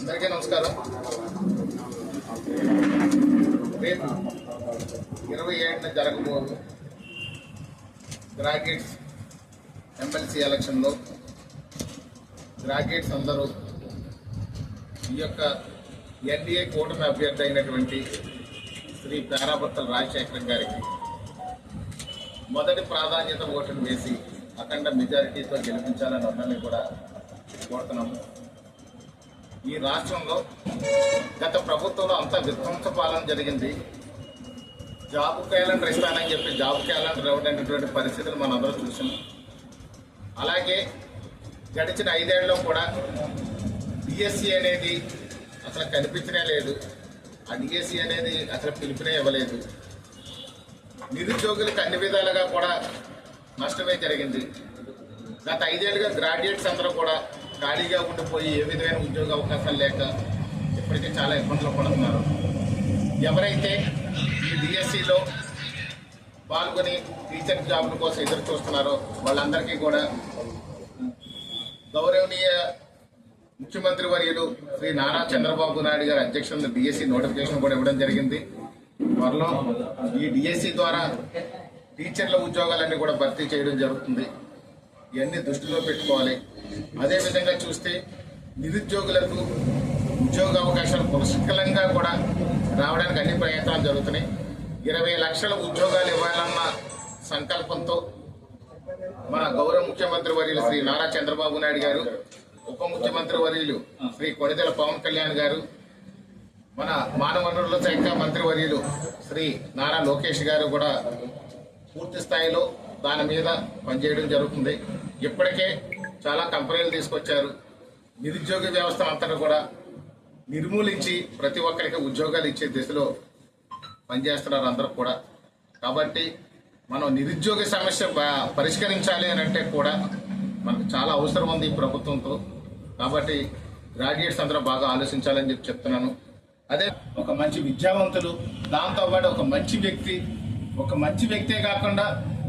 అందరికీ నమస్కారం. రేపు ఇరవై ఏడున జరగబోదు గ్రాడ్యుయేట్స్ ఎమ్మెల్సీ ఎలక్షన్లో. గ్రాడ్యుయేట్స్ అందరూ ఈ యొక్క ఎన్డీఏ కూటమి అభ్యర్థి అయినటువంటి శ్రీ పేరాభర్తల రాజశేఖరం గారికి మొదటి ప్రాధాన్యత ఓటును వేసి అఖండ మెజారిటీతో గెలిపించాలని అందరినీ కూడా కోరుతున్నాము. ఈ రాష్ట్రంలో గత ప్రభుత్వంలో అంత విధ్వంస పాలన జరిగింది. జాబ్ క్యాలెండర్ ఇస్తానని చెప్పి జాబ్ క్యాలెండర్ ఇవ్వడమైనటువంటి పరిస్థితులు మనందరూ అందరూ చూసాం అలాగే గడిచిన ఐదేళ్ళలో కూడా డిఎస్సి అనేది అసలు కనిపించనే లేదు. ఆ డిఎస్సి అనేది అసలు పిలుపునే ఇవ్వలేదు. నిరుద్యోగులకు అన్ని విధాలుగా కూడా నష్టమే జరిగింది. గత ఐదేళ్ళుగా గ్రాడ్యుయేట్స్ అందరూ కూడా ఖాళీగా ఉండిపోయి ఏ విధమైన ఉద్యోగ అవకాశాలు లేక ఇప్పటికే చాలా ఇబ్బందులు పడుతున్నారు. ఎవరైతే ఈ డిఎస్సిలో పాల్గొని టీచర్ జాబ్ల కోసం ఎదురు చూస్తున్నారో వాళ్ళందరికీ కూడా గౌరవనీయ ముఖ్యమంత్రి వర్యులు శ్రీ నారా చంద్రబాబు నాయుడు గారి అధ్యక్షతన డిఎస్సి నోటిఫికేషన్ కూడా ఇవ్వడం జరిగింది. త్వరలో ఈ డిఎస్సి ద్వారా టీచర్ల ఉద్యోగాలన్నీ కూడా భర్తీ చేయడం జరుగుతుంది. ఇవన్నీ దృష్టిలో పెట్టుకోవాలి. అదేవిధంగా చూస్తే నిరుద్యోగులకు ఉద్యోగ అవకాశాలు పుష్కలంగా కూడా రావడానికి అన్ని ప్రయత్నాలు జరుగుతున్నాయి. ఇరవై లక్షల ఉద్యోగాలు ఇవ్వాలన్న సంకల్పంతో మన గౌరవ ముఖ్యమంత్రి వర్యులు శ్రీ నారా చంద్రబాబు నాయుడు గారు ఉప ముఖ్యమంత్రి వర్యులు శ్రీ కొనిదెల పవన్ కళ్యాణ్ గారు మన మానవ వనరుల శాఖ మంత్రి వర్యులు శ్రీ నారా లోకేష్ గారు కూడా పూర్తి స్థాయిలో దాని మీద పనిచేయడం జరుగుతుంది. ఇప్పటికే చాలా కంపెనీలు తీసుకొచ్చారు. నిరుద్యోగ వ్యవస్థ అంతా కూడా నిర్మూలించి ప్రతి ఒక్కరికి ఉద్యోగాలు ఇచ్చే దిశలో పనిచేస్తున్నారు అందరూ కూడా. కాబట్టి మనం నిరుద్యోగ సమస్య పరిష్కరించాలి అని అంటే కూడా మనకు చాలా అవసరం ఉంది ఈ ప్రభుత్వంతో. కాబట్టి గ్రాడ్యుయేట్స్ అందరూ బాగా ఆలోచించాలని చెప్పి చెప్తున్నాను. అదే ఒక మంచి విద్యావంతులు దాంతోపాటు ఒక మంచి వ్యక్తి ఒక మంచి వ్యక్తే కాకుండా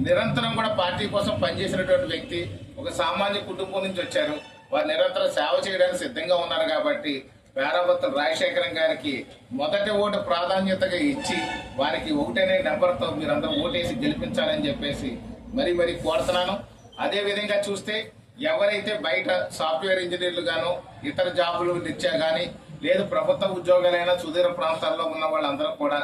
నిరంతరం కూడా పార్టీ కోసం పనిచేసినటువంటి వ్యక్తి ఒక సామాన్య కుటుంబం నుంచి వచ్చారు. వారు నిరంతరం సేవ చేయడానికి సిద్ధంగా ఉన్నారు కాబట్టి పేరాభత్తుల రాజశేఖరం గారికి మొదటి ఓటు ప్రాధాన్యతగా ఇచ్చి వారికి ఒకటనే నెంబర్తో మీరందరూ ఓటేసి గెలిపించాలని చెప్పేసి మరీ మరీ కోరుతున్నాను. అదేవిధంగా చూస్తే ఎవరైతే బయట సాఫ్ట్వేర్ ఇంజనీర్లు గాను ఇతర జాబులు నిత్యా గాని లేదు ప్రభుత్వ ఉద్యోగాలైనా సుదీర ప్రాంతాల్లో ఉన్న వాళ్ళందరూ కూడా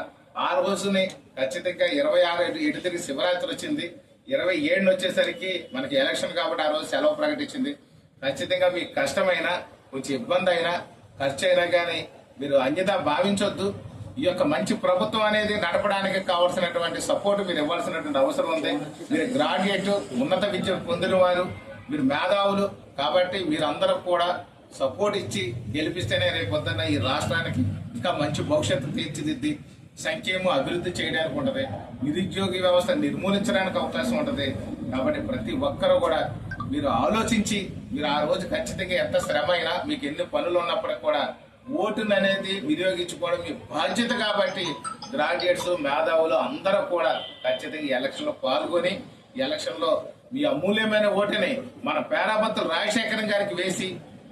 ఆ రోజుని ఖచ్చితంగా ఇరవై ఆరు ఎటు తిరిగి శివరాత్రి వచ్చింది. ఇరవై ఏడుని వచ్చేసరికి మనకి ఎలక్షన్ కాబట్టి ఆ రోజు సెలవు ప్రకటించింది. ఖచ్చితంగా మీకు కష్టమైనా కొంచెం ఇబ్బంది అయినా ఖర్చు అయినా కానీ మీరు అన్యత భావించొద్దు. ఈ యొక్క మంచి ప్రభుత్వం అనేది నడపడానికి కావాల్సినటువంటి సపోర్ట్ మీరు ఇవ్వాల్సినటువంటి అవసరం ఉంది. మీరు గ్రాడ్యుయేట్ ఉన్నత విద్య పొందిన వారు మీరు మేధావులు కాబట్టి మీరందరూ కూడా సపోర్ట్ ఇచ్చి గెలిపిస్తేనే రేపు పొద్దున్న ఈ రాష్ట్రానికి ఇంకా మంచి భవిష్యత్తు తీర్చిదిద్ది. సంక్షేమం అభివృద్ధి చేయడానికి ఉంటుంది. నిరుద్యోగ వ్యవస్థ నిర్మూలించడానికి అవకాశం ఉంటుంది. కాబట్టి ప్రతి ఒక్కరూ కూడా మీరు ఆలోచించి మీరు ఆ రోజు ఖచ్చితంగా ఎంత శ్రమ అయినా మీకు ఎన్ని పనులు ఉన్నప్పటికి కూడా ఓటును అనేది వినియోగించుకోవడం మీ బాధ్యత కాబట్టి గ్రాడ్యుయేట్స్ మేధావులు అందరూ కూడా ఖచ్చితంగా ఎలక్షన్లో పాల్గొని ఎలక్షన్లో మీ అమూల్యమైన ఓటుని మన పేరాపత్రులు రాజశేఖరం గారికి వేసి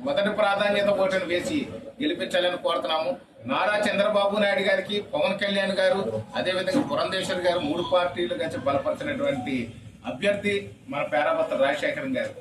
మొదటి ప్రాధాన్యత ఓటును వేసి గెలిపించాలని కోరుతున్నాము. నారా చంద్రబాబు నాయుడు గారికి పవన్ కళ్యాణ్ గారు అదేవిధంగా పురంధేశ్వర్ గారు మూడు పార్టీలు కలిసి బలపరిచినటువంటి అభ్యర్థి మన పేరాపత్ర రాజశేఖరం గారు.